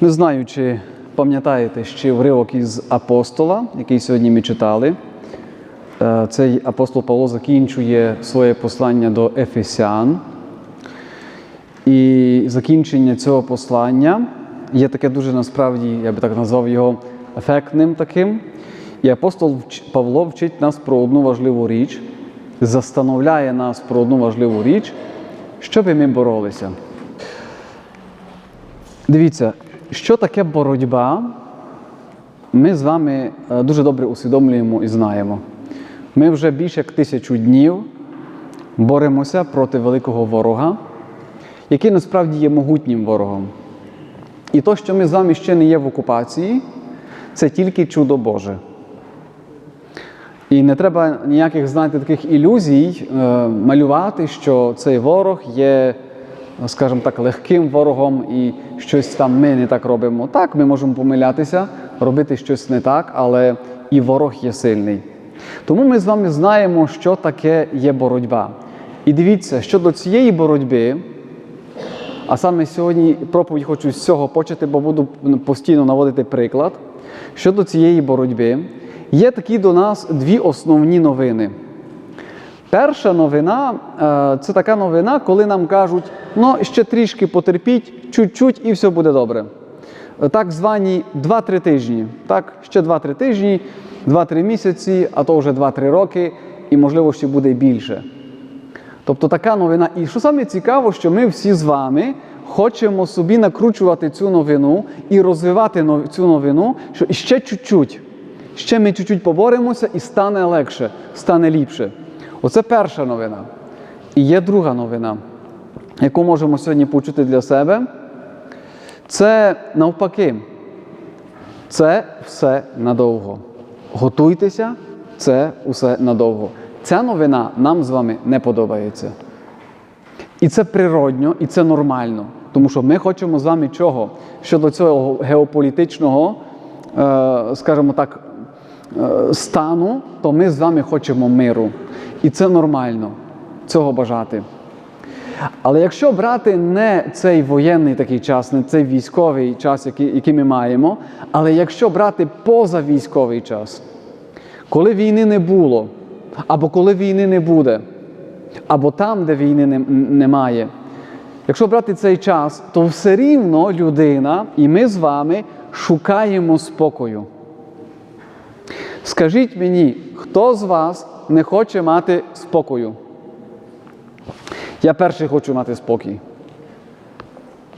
Не знаю, чи пам'ятаєте ще уривок із апостола, який сьогодні ми читали. Е, Цей апостол Павло закінчує своє послання до Ефесян. І закінчення цього послання є таке дуже насправді, я би так назвав його ефектним таким. І апостол Павло вчить нас про одну важливу річ, застановляє нас про одну важливу річ, щоби ми боролися. Дивіться, що таке боротьба, ми з вами е, дуже добре усвідомлюємо і знаємо. Ми вже більше як тисячу днів боремося проти великого ворога, який насправді є могутнім ворогом. І то, що ми з вами ще не є в окупації, це тільки чудо Боже. І не треба ніяких, знаєте, таких ілюзій е, малювати, що цей ворог є, скажімо так, легким ворогом і щось там ми не так робимо. Так, ми можемо помилятися, робити щось не так, але і ворог є сильний. Тому ми з вами знаємо, що таке є боротьба. І дивіться, щодо цієї боротьби, а саме сьогодні проповідь хочу з цього почати, бо буду постійно наводити приклад. Щодо цієї боротьби, є такі до нас дві основні новини. Перша новина е, це така новина, коли нам кажуть, ну ще трішки потерпіть, чуть-чуть і все буде добре. Так звані 2-3 тижні. Так, ще 2-3 тижні, 2-3 місяці, а то вже 2-3 роки, і можливо ще буде більше. Тобто така новина. І що саме цікаво, що ми всі з вами хочемо собі накручувати цю новину і розвивати цю новину, що ще чуть-чуть, ще ми чуть-чуть поборемося і стане легше, стане ліпше. Оце перша новина. І є друга новина, яку можемо сьогодні почути для себе. Це навпаки. Це все надовго. Готуйтеся, це все надовго. Ця новина нам з вами не подобається. І це природньо, і це нормально. Тому що ми хочемо з вами чого? Щодо цього геополітичного, е, скажімо так, стану, то ми з вами хочемо миру. І це нормально цього бажати. Але якщо брати не цей воєнний такий час, не цей військовий час, який, який ми маємо, але якщо брати позавійськовий час, коли війни не було, або коли війни не буде, або там, де війни не- немає, якщо брати цей час, то все рівно людина і ми з вами шукаємо спокою. Скажіть мені, хто з вас не хоче мати спокою? Я перший хочу мати спокій.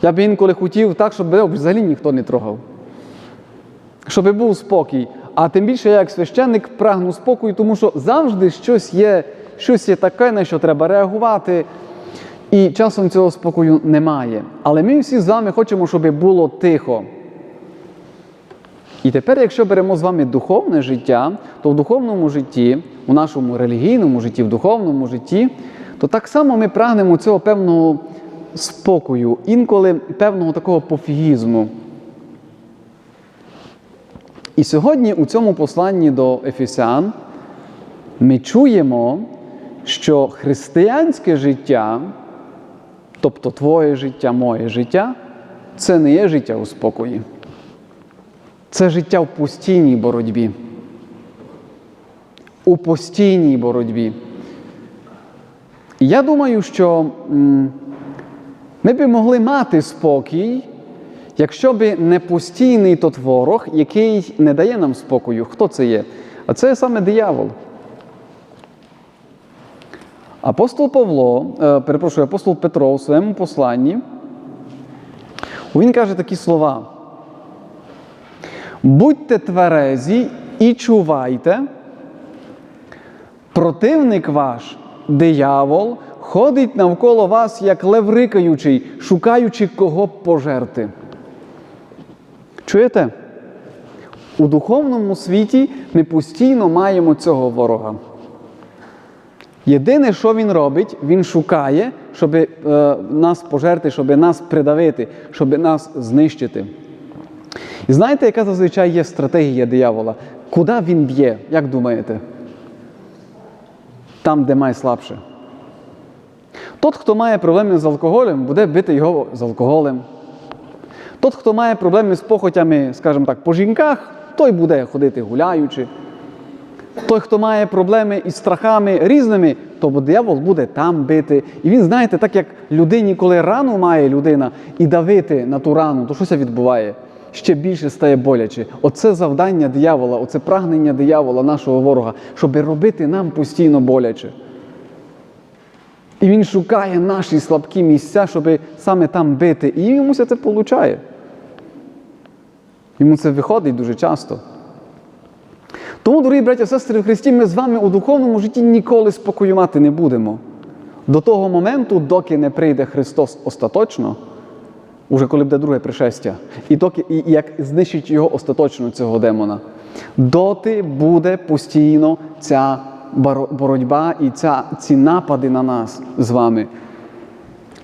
Я б інколи хотів так, щоб мене взагалі ніхто не трогав. Щоб був спокій. А тим більше я як священник прагну спокою, тому що завжди щось є, щось є таке, на що треба реагувати. І часом цього спокою немає. Але ми всі з вами хочемо, щоб було тихо. І тепер, якщо беремо з вами духовне життя, то в духовному житті, у нашому релігійному житті, в духовному житті, то так само ми прагнемо цього певного спокою, інколи певного такого пофігізму. І сьогодні у цьому посланні до Ефесян ми чуємо, що християнське життя, тобто твоє життя, моє життя, це не є життя у спокої. Це життя в постійній боротьбі. У постійній боротьбі. І я думаю, що ми б могли мати спокій, якщо б не постійний тот ворог, який не дає нам спокою. Хто це є? А це саме диявол. Апостол Павло, е, перепрошую, апостол Петро у своєму посланні, він каже такі слова. Будьте тверезі і чувайте, противник ваш, диявол, ходить навколо вас, як лев рикаючий, шукаючи кого пожерти. Чуєте? У духовному світі ми постійно маємо цього ворога. Єдине, що він робить, він шукає, щоб е, нас пожерти, щоб нас придавити, щоб нас знищити. І знаєте, яка зазвичай є стратегія диявола? Куди він б'є? Як думаєте? Там, де має слабше. Тот, хто має проблеми з алкоголем, буде бити його з алкоголем. Тот, хто має проблеми з похотями, скажімо так, по жінках, той буде ходити гуляючи. Той, хто має проблеми із страхами різними, то диявол буде там бити. І він, знаєте, так як людині, коли рану має людина і давити на ту рану, то що це відбуває? Ще більше стає боляче. Оце завдання диявола, оце прагнення диявола, нашого ворога, щоб робити нам постійно боляче. І він шукає наші слабкі місця, щоб саме там бити. І йому це виходить. Йому це виходить дуже часто. Тому, дорогі браття сестри в Христі, ми з вами у духовному житті ніколи спокою мати не будемо. До того моменту, доки не прийде Христос остаточно, уже коли буде друге пришестя, і доки і як знищить його остаточно цього демона, доти буде постійно ця боротьба і ця, ці напади на нас з вами,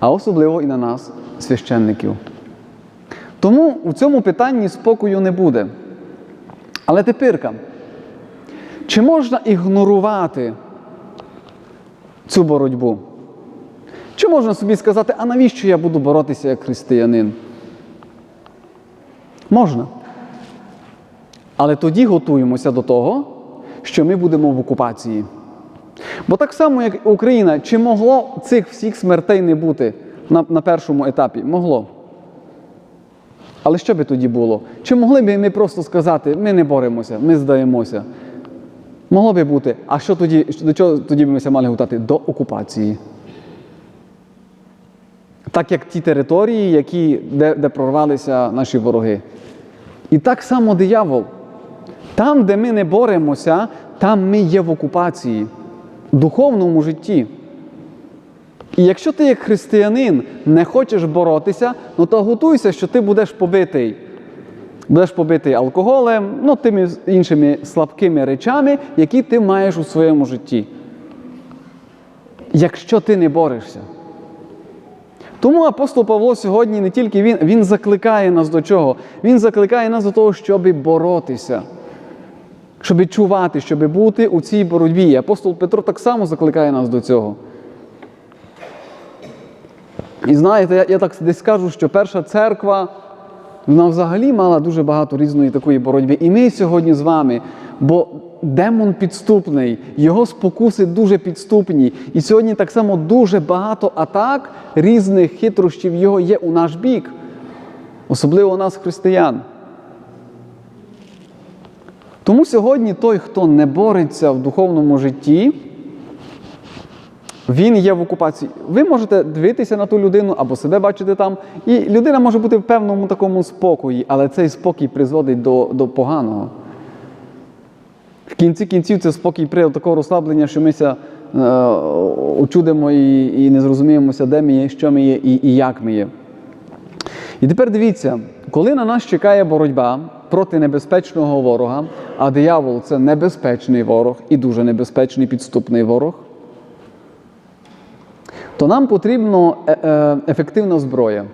а особливо і на нас, священників. Тому у цьому питанні спокою не буде. Але тепірка, чи можна ігнорувати цю боротьбу? Чи можна собі сказати, а навіщо я буду боротися як християнин? Можна. Але тоді готуємося до того, що ми будемо в окупації. Бо так само, як Україна, чи могло цих всіх смертей не бути на, на першому етапі? Могло. Але що би тоді було? Чи могли б ми просто сказати, ми не боремося, ми здаємося? Могло би бути. А що тоді, до чого тоді б ми мали готувати? До окупації. Так як ті території, які, де, де прорвалися наші вороги. І так само диявол. Там, де ми не боремося, там ми є в окупації, в духовному житті. І якщо ти як християнин не хочеш боротися, ну то готуйся, що ти будеш побитий. Будеш побитий алкоголем, ну тими іншими слабкими речами, які ти маєш у своєму житті. Якщо ти не борешся. Тому апостол Павло сьогодні не тільки він, він закликає нас до чого? Він закликає нас до того, щоб боротися, щоб чувати, щоб бути у цій боротьбі. Апостол Петро так само закликає нас до цього. І знаєте, я, я так десь скажу, що перша церква вона взагалі мала дуже багато різної такої боротьби. І ми сьогодні з вами, бо демон підступний, його спокуси дуже підступні. І сьогодні так само дуже багато атак різних хитрощів його є у наш бік, особливо у нас, християн. Тому сьогодні той, хто не бореться в духовному житті, він є в окупації. Ви можете дивитися на ту людину або себе бачити там, і людина може бути в певному такому спокої, але цей спокій призводить до, до поганого. В кінці кінців це спокій привод такого розслаблення, що ми ся е, очудимо і, і не зрозуміємося, де ми є, що ми є і, і як ми є. І тепер дивіться, коли на нас чекає боротьба проти небезпечного ворога, а диявол це небезпечний ворог і дуже небезпечний підступний ворог, то нам потрібна е, е, ефективна зброя.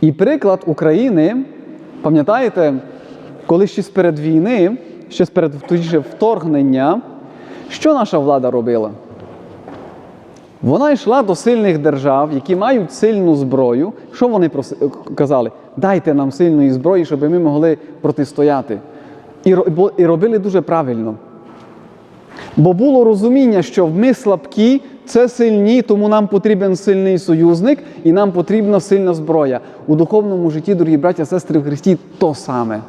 І приклад України, пам'ятаєте, коли ще перед війни, ще перед точніше, вторгнення, що наша влада робила? Вона йшла до сильних держав, які мають сильну зброю. Що вони проси- казали? Дайте нам сильної зброї, щоб ми могли протистояти. І робили дуже правильно. Бо було розуміння, що ми слабкі, це сильні, тому нам потрібен сильний союзник і нам потрібна сильна зброя. У духовному житті, дорогі браття, сестри в Христі, то саме.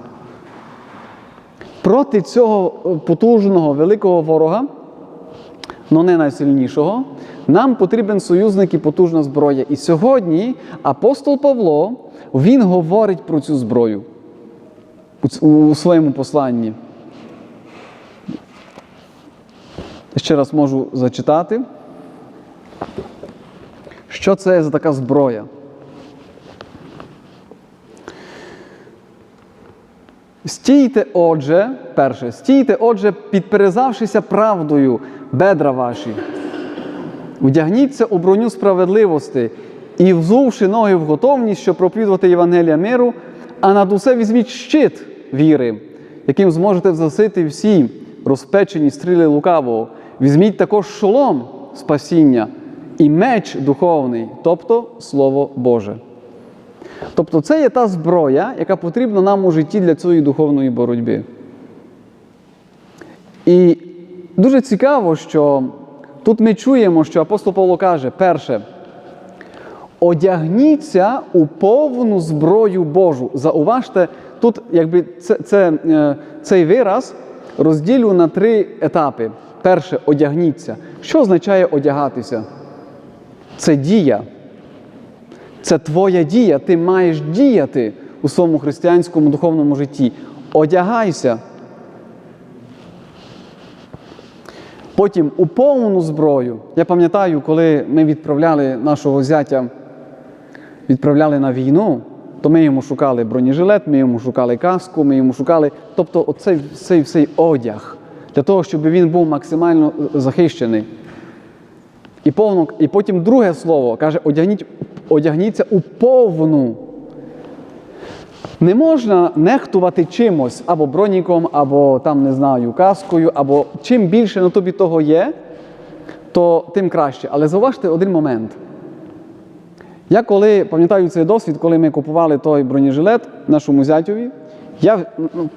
Проти цього е, потужного великого ворога, але не найсильнішого, нам потрібен союзник і потужна зброя. І сьогодні апостол Павло він говорить про цю зброю у своєму посланні. Ще раз можу зачитати. Що це за така зброя? Стійте, отже, перше, стійте, отже, підперезавшися правдою бедра ваші. Вдягніться у броню справедливості і, взувши ноги в готовність, щоб проповідувати Євангелія миру, а над усе візьміть щит віри, яким зможете засити всі розпечені стріли лукавого. Візьміть також шолом спасіння і меч духовний, тобто Слово Боже. Тобто це є та зброя, яка потрібна нам у житті для цієї духовної боротьби. І дуже цікаво, що тут ми чуємо, що апостол Павло каже, перше, одягніться у повну зброю Божу. Зауважте, тут якби це, це, е, цей вираз розділю на три етапи. Перше, одягніться. Що означає одягатися? Це дія. Це твоя дія. Ти маєш діяти у своєму християнському духовному житті. Одягайся. Потім у повну зброю. Я пам'ятаю, коли ми відправляли нашого зятя, відправляли на війну, то ми йому шукали бронежилет, ми йому шукали каску, ми йому шукали, тобто оцей цей, цей одяг, для того, щоб він був максимально е, захищений. І, повно, і потім друге слово каже: одягніть, одягніться у повну. Не можна нехтувати чимось або броніком, або там не знаю, каскою, або чим більше на тобі того є, то тим краще. Але зауважте один момент. Я коли пам'ятаю цей досвід, коли ми купували той бронежилет нашому зятьові, я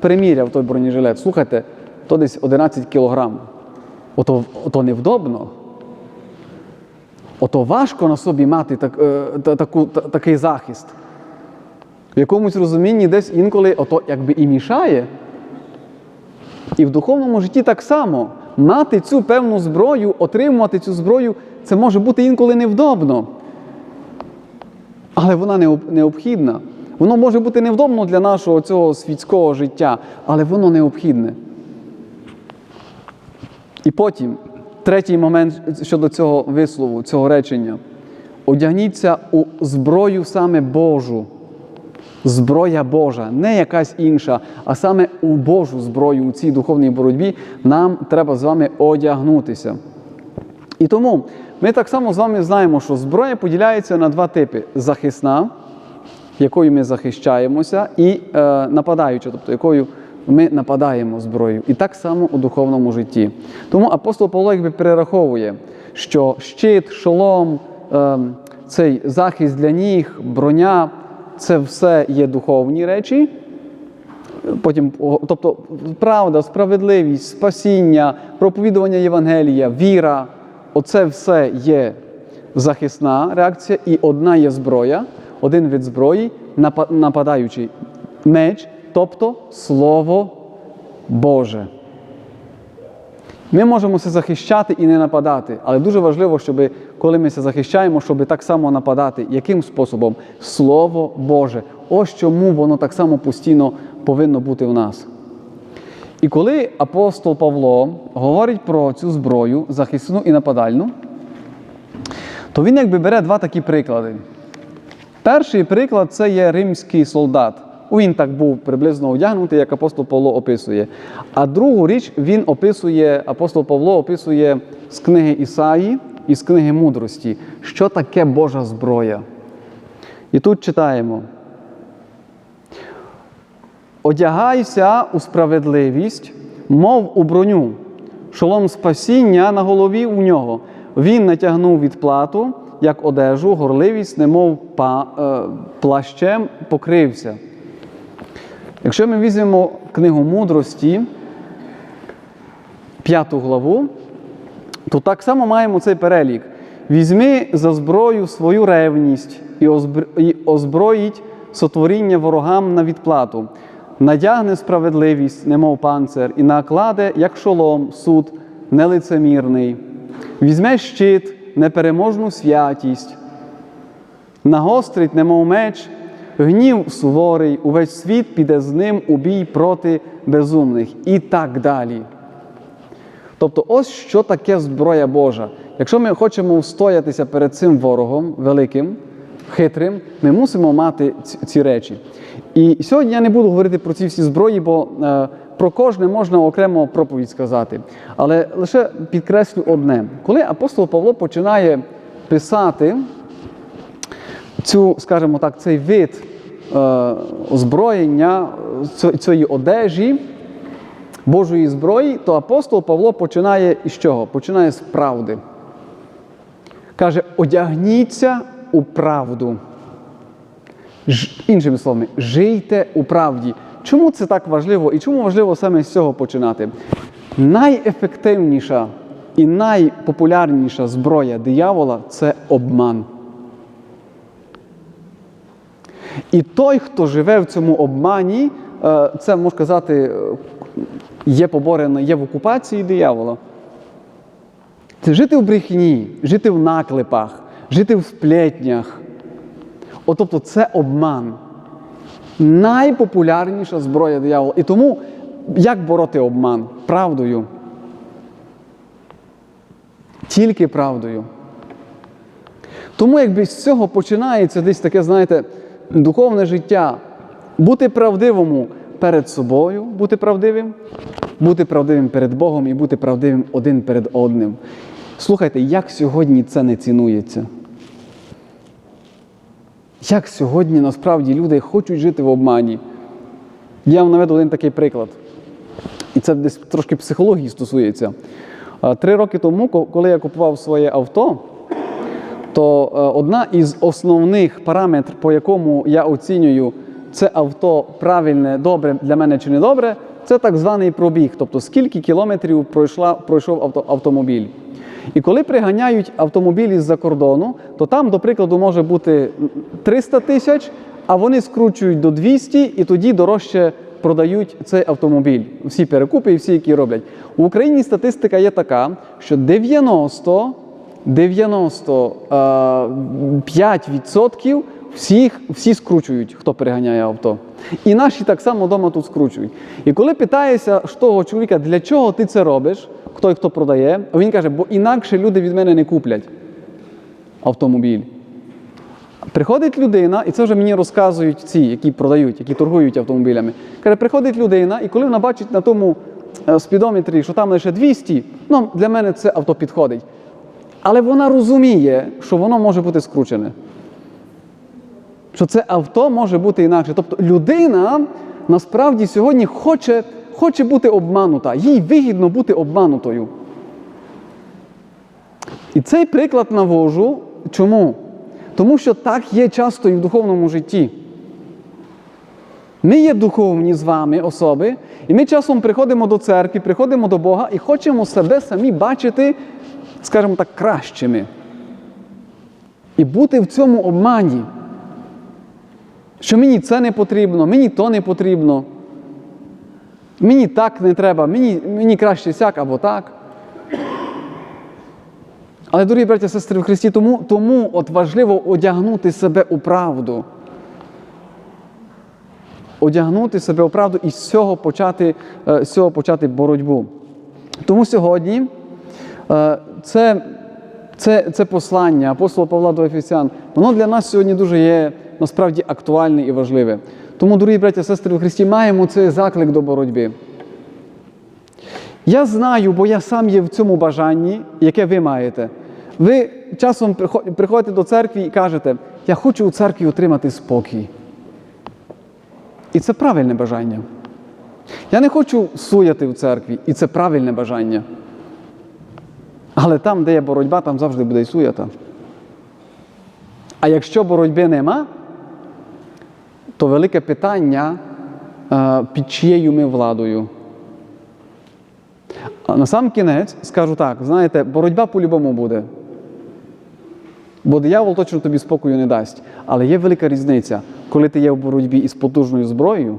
переміряв той бронежилет. Слухайте, то десь 11 кілограм. Ото, ото невдобно. Ото важко на собі мати так, е, таку, та- такий захист. В якомусь розумінні десь інколи ото якби і мішає. І в духовному житті так само. Мати цю певну зброю, отримувати цю зброю, це може бути інколи невдобно. Але вона необхідна. Воно може бути невдобно для нашого цього світського життя, але воно необхідне. І потім, третій момент щодо цього вислову, цього речення. Одягніться у зброю саме Божу. Зброя Божа, не якась інша, а саме у Божу зброю у цій духовній боротьбі нам треба з вами одягнутися. І тому ми так само з вами знаємо, що зброя поділяється на два типи: захисна, якою ми захищаємося, і е, нападаюча, тобто якою ми нападаємо зброєю. І так само у духовному житті. Тому апостол Павло якби перераховує, що щит, шолом, е, цей захист для ніг, броня це все є духовні речі. Потім, тобто, правда, справедливість, спасіння, проповідування Євангелія, віра оце все є захисна реакція, і одна є зброя, один від зброї, напа- нападаючий меч, тобто Слово Боже. Ми можемо це захищати і не нападати, але дуже важливо, щоб коли ми це захищаємо, щоб так само нападати. Яким способом? Слово Боже. Ось чому воно так само постійно повинно бути в нас. І коли апостол Павло говорить про цю зброю, захисну і нападальну, то він якби бере два такі приклади. Перший приклад це є римський солдат. Він так був приблизно одягнутий, як апостол Павло описує. А другу річ він описує, апостол Павло описує з книги Ісаї і з книги мудрості, що таке Божа зброя. І тут читаємо: Одягайся у справедливість, мов у броню, шолом спасіння на голові у нього. Він натягнув відплату, як одежу, горливість, немов е, плащем покрився. Якщо ми візьмемо книгу мудрості, п'яту главу, то так само маємо цей перелік. Візьми за зброю свою ревність і озброїть сотворіння ворогам на відплату, надягне справедливість, немов панцир, і накладе, як шолом, суд нелицемірний. Візьме щит, непереможну святість, нагострить, немов меч, гнів суворий, увесь світ піде з ним у бій проти безумних і так далі. Тобто, ось що таке зброя Божа. Якщо ми хочемо встоятися перед цим ворогом великим, хитрим, ми мусимо мати ці, речі. І сьогодні я не буду говорити про ці всі зброї, бо е, про кожне можна окремо проповідь сказати. Але лише підкреслю одне: коли апостол Павло починає писати цю, скажімо так, цей вид е, озброєння, цієї одежі, Божої зброї, то апостол Павло починає із чого? Починає з правди. Каже: одягніться у правду. Ж- іншими словами, жийте у правді. Чому це так важливо і чому важливо саме з цього починати? Найефективніша і найпопулярніша зброя диявола це обман. І той, хто живе в цьому обмані, е, це можна сказати, е, є поборено, є в окупації диявола. Це жити в брехні, жити в наклепах, жити в сплетнях. От, тобто це обман. Найпопулярніша зброя диявола. І тому як бороти обман? Правдою. Тільки правдою. Тому якби з цього починається десь таке, знаєте, духовне життя. Бути правдивому перед собою, бути правдивим, бути правдивим перед Богом і бути правдивим один перед одним. Слухайте, як сьогодні це не цінується? Як сьогодні насправді люди хочуть жити в обмані? Я вам наведу один такий приклад. І це десь трошки психології стосується. Три роки тому, коли я купував своє авто, то е, одна із основних параметрів, по якому я оцінюю, це авто правильне, добре для мене чи не добре, це так званий пробіг, тобто скільки кілометрів пройшла, пройшов авто, автомобіль. І коли приганяють автомобілі з-за кордону, то там, до прикладу, може бути 300 тисяч, а вони скручують до 200 і тоді дорожче продають цей автомобіль. Всі перекупи і всі, які роблять. У Україні статистика є така, що 90 95% всіх, всі скручують, хто переганяє авто. І наші так само вдома тут скручують. І коли питаєшся того чоловіка, для чого ти це робиш, той, хто продає, він каже, бо інакше люди від мене не куплять автомобіль. Приходить людина, і це вже мені розказують ці, які продають, які торгують автомобілями. Каже, приходить людина, і коли вона бачить на тому е, спідометрі, що там лише 200, ну для мене це авто підходить. Але вона розуміє, що воно може бути скручене. Що це авто може бути інакше. Тобто людина насправді сьогодні хоче, хоче бути обманута. Їй вигідно бути обманутою. І цей приклад навожу. Чому? Тому що так є часто і в духовному житті. Ми є духовні з вами особи, і ми часом приходимо до церкви, приходимо до Бога і хочемо себе самі бачити, скажімо так, кращими. І бути в цьому обмані. Що мені це не потрібно, мені то не потрібно. Мені так не треба, мені, мені краще сяк або так. Але, дорогі браття сестри в Христі, тому, тому от важливо одягнути себе у правду. Одягнути себе у правду і з цього почати, е, з цього почати боротьбу. Тому сьогодні е, це, це, це послання апостола Павла до Ефесян, воно для нас сьогодні дуже є насправді актуальне і важливе. Тому, дорогі браття сестри в Христі, маємо цей заклик до боротьби. Я знаю, бо я сам є в цьому бажанні, яке ви маєте. Ви часом приходите до церкви і кажете, я хочу у церкві отримати спокій. І це правильне бажання. Я не хочу суяти в церкві, і це правильне бажання. Але там, де є боротьба, там завжди буде і суята. А якщо боротьби нема, то велике питання, е, під чиєю ми владою. А на сам кінець скажу так: знаєте, боротьба по-любому буде. Бо диявол точно тобі спокою не дасть. Але є велика різниця, коли ти є в боротьбі із потужною зброєю,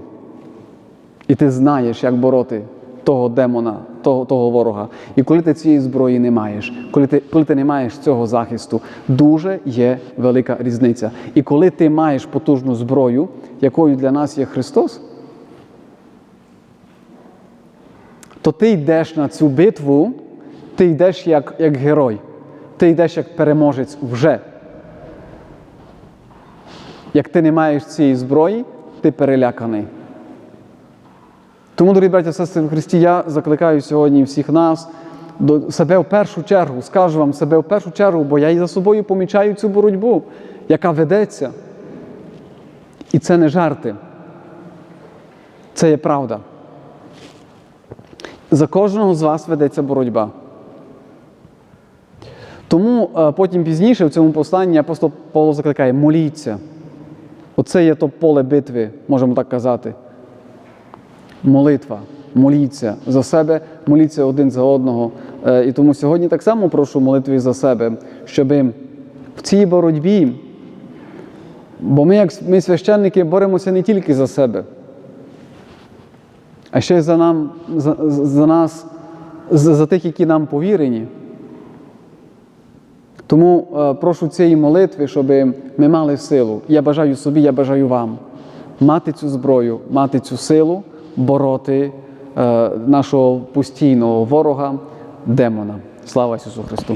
і ти знаєш, як бороти того демона, того, того ворога. І коли ти цієї зброї не маєш, коли ти, коли ти не маєш цього захисту, дуже є велика різниця. І коли ти маєш потужну зброю, якою для нас є Христос, то ти йдеш на цю битву, ти йдеш як, як герой, ти йдеш як переможець вже. Як ти не маєш цієї зброї, ти переляканий. Тому, дорогі браття сестри в Христі, я закликаю сьогодні всіх нас до себе в першу чергу, скажу вам себе в першу чергу, бо я і за собою помічаю цю боротьбу, яка ведеться. І це не жарти. Це є правда. За кожного з вас ведеться боротьба. Тому е, потім пізніше в цьому посланні апостол Павло закликає: моліться. Оце є то поле битви, можемо так казати. Молитва. Моліться за себе, моліться один за одного. Е, І тому сьогодні так само прошу молитви за себе, щоб в цій боротьбі, бо ми, як ми священники, боремося не тільки за себе, а ще й за, нам, за, за нас, за, за тих, які нам повірені. Тому е, прошу цієї молитви, щоб ми мали силу. Я бажаю собі, я бажаю вам мати цю зброю, мати цю силу, бороти е, нашого постійного ворога, демона. Слава Ісусу Христу!